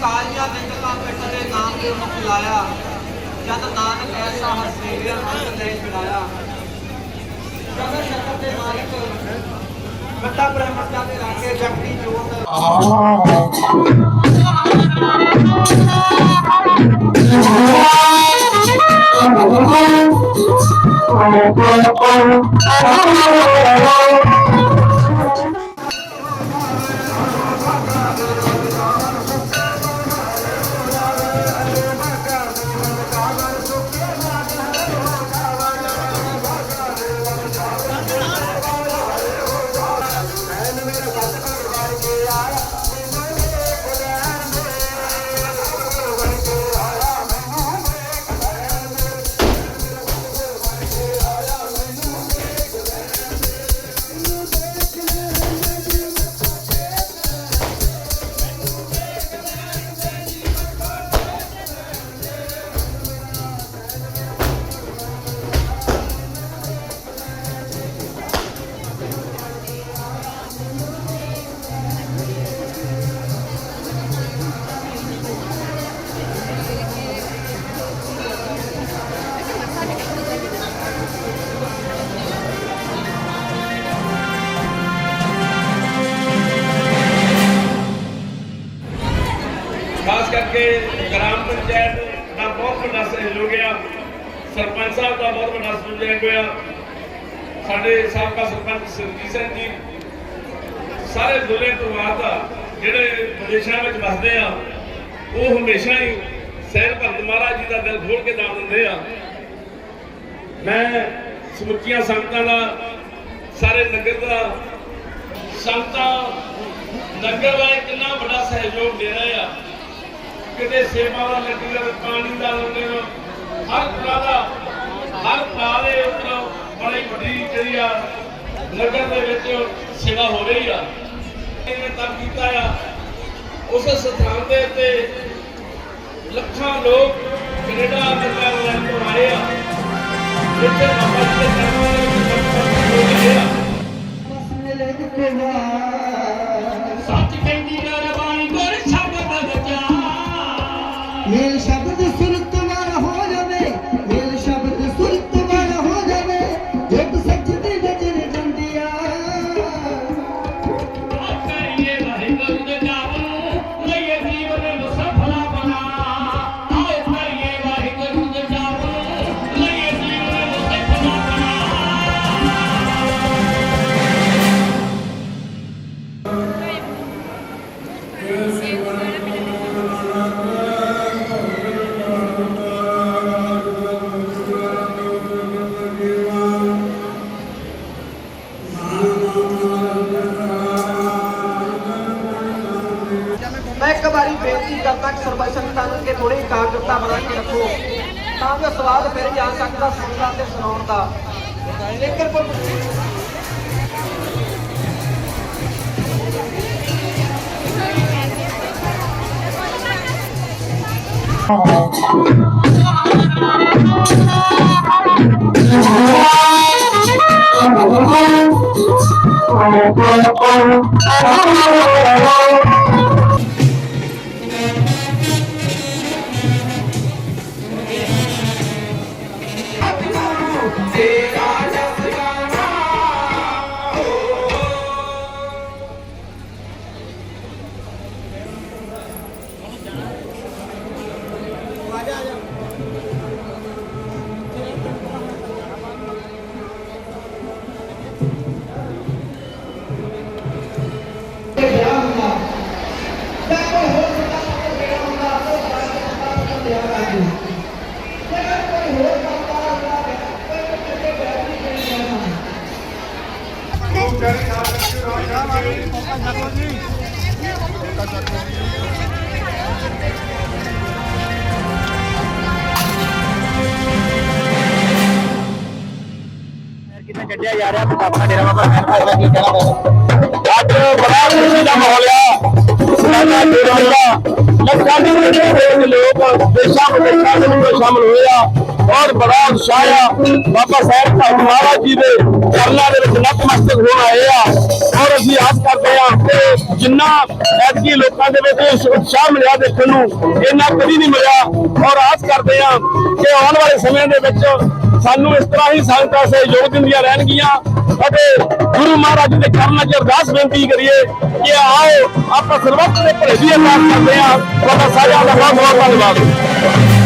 ਕਾਲੀਆਂ ਨਿਕਲਾਂ ਪਿੱਠ ਦੇ ਨਾਮ ਦੇ ਉਹਨੂੰ ਖਿਲਾਇਆ ਜਦ ਨਾਨਕ ਐਸਾ ਹਸੇਰਿਆ ਅੰਤ ਲੈ ਛੁਡਾਇਆ ਜਗਤ ਸ਼ਕਰ ਦੇ ਮਾਲਕ ਵੱਡਾ ਬ੍ਰਹਮਤਾ ਦੇ ਲਾਗੇ ਜਗਤੀ ਜੋਤ। ਖਾਸ ਕਰਕੇ ਗ੍ਰਾਮ ਪੰਚਾਇਤ ਦਾ ਬਹੁਤ ਵੱਡਾ ਸਹਿਯੋਗ ਆ। ਸਰਪੰਚ ਸਾਹਿਬ ਦਾ ਬਹੁਤ ਵੱਡਾ ਸਹਿਯੋਗ ਹੋਇਆ ਸਾਡੇ ਸਾਬਕਾ ਸਰਪੰਚ ਸਰਜੀਤ ਸਿੰਘ ਜੀ, ਸਾਰੇ ਦੁੱਲੇ ਪਰਿਵਾਰ ਦਾ ਜਿਹੜੇ ਵਿਦੇਸ਼ਾਂ ਵਿੱਚ ਵਸਦੇ ਆ, ਉਹ ਹਮੇਸ਼ਾ ਹੀ ਸਹਿਰ ਭਗਤ ਮਹਾਰਾਜ ਜੀ ਦਾ ਦਿਲ ਖੋਲ ਕੇ ਦਾਨ ਦਿੰਦੇ ਆ। ਮੈਂ ਸਮੁੱਚੀਆਂ ਸੰਗਤਾਂ ਦਾ, ਸਾਰੇ ਨਗਰ ਦਾ, ਸੰਗਤਾਂ, ਨਗਰ ਵਾਲੇ ਕਿੰਨਾ ਵੱਡਾ ਸਹਿਯੋਗ ਦੇ ਰਹੇ ਆ। ਕਿਤੇ ਸੇਵਾ ਦਾ ਲੰਗਰ ਪਾਣੀ ਦਾ ਲੰਗਰ ਹਰ ਤਰ੍ਹਾਂ ਦਾ, ਹਰ ਥਾਂ ਦੇ ਉੱਪਰ ਬੜੀ ਵੱਡੀ ਜਿਹੜੀ ਆ ਨਗਰ ਦੇ ਵਿੱਚ ਸੇਵਾ ਹੋ ਰਹੀ ਆ। ਇਹਨੇ ਤਾਂ ਕੀਤਾ ਆ। ਉਸ ਸਥਾਨ ਦੇ ਉੱਤੇ ਲੱਖਾਂ ਲੋਕ ਕੈਨੇਡਾ ਅਮਰੀਕਾ ਇੰਗਲੈਂਡ ਤੋਂ ਆਏ ਆ। ਜਿੱਥੇ ਬਾਬਾ ਜੀ ਦੇ ਚਰਨਾਂ ਦੇ ਵਿੱਚ ਨਤਮਸਤਕ ਹੋ ਗਏ ਆ ਸੱਚ ਇਕਾਗਰਤਾ ਬਣਾ ਕੇ ਰੱਖੋ। ਤਾਂ ਜੋ ਸਵਾਦ ਫਿਰ ਜਾ ਸਕਦਾ ਸੁਣਦਾ ਤੇ ਸੁਣਾਉਣ ਦਾ। ਜੇਕਰ ਕੋਈ ਕਿੰਨਾ ਅੱਜ ਬੜਾ ਖੁਸ਼ੀ ਦਾ ਮਾਹੌਲ ਆ ਸਾਡਾ ਡੇਰਾ ਲੱਖਾਂ ਦੇ ਵਿੱਚ ਲੋਕ ਦੇਸ਼ਾਂ ਵਿਦੇਸ਼ਾਂ ਦੇ ਵਿੱਚ ਸ਼ਾਮਲ ਹੋਏ ਆ। ਔਰ ਬੜਾ ਉਤਸ਼ਾਹ ਆ। ਬਾਬਾ ਸਾਹਿਬ ਧੰਨ ਮਹਾਰਾਜ ਜੀ ਦੇ ਚਰਨਾਂ ਦੇ ਵਿੱਚ ਨਤਮਸਤਕ ਹੋਣ ਆਏ ਆ। ਔਰ ਅਸੀਂ ਆਸ ਕਰਦੇ ਆ ਕਿ ਜਿੰਨਾ ਐਤਕੀ ਲੋਕਾਂ ਦੇ ਵਿੱਚ ਉਤਸ਼ਾਹ ਮਿਲਿਆ ਦੇਖਣ ਨੂੰ, ਇੰਨਾ ਕਦੀ ਨਹੀਂ ਮਿਲਿਆ। ਔਰ ਆਸ ਕਰਦੇ ਆ ਕਿ ਆਉਣ ਵਾਲੇ ਸਮੇਂ ਦੇ ਵਿੱਚ ਸਾਨੂੰ ਇਸ ਤਰ੍ਹਾਂ ਹੀ ਸੰਗਤਾਂ ਸਹਿਯੋਗ ਦਿੰਦੀਆਂ ਰਹਿਣਗੀਆਂ। ਅਤੇ ਗੁਰੂ ਮਹਾਰਾਜ ਜੀ ਦੇ ਚਰਨਾਂ 'ਚ ਅਰਦਾਸ ਬੇਨਤੀ ਕਰੀਏ ਕਿ ਆਓ, ਆਪਾਂ ਸਰਬੱਤ ਦੇ ਭਲੇ ਦੀ ਅਰਦਾਸ ਕਰਦੇ ਹਾਂ। ਤੁਹਾਡਾ ਸਾਰਿਆਂ ਦਾ ਬਹੁਤ ਬਹੁਤ ਧੰਨਵਾਦ।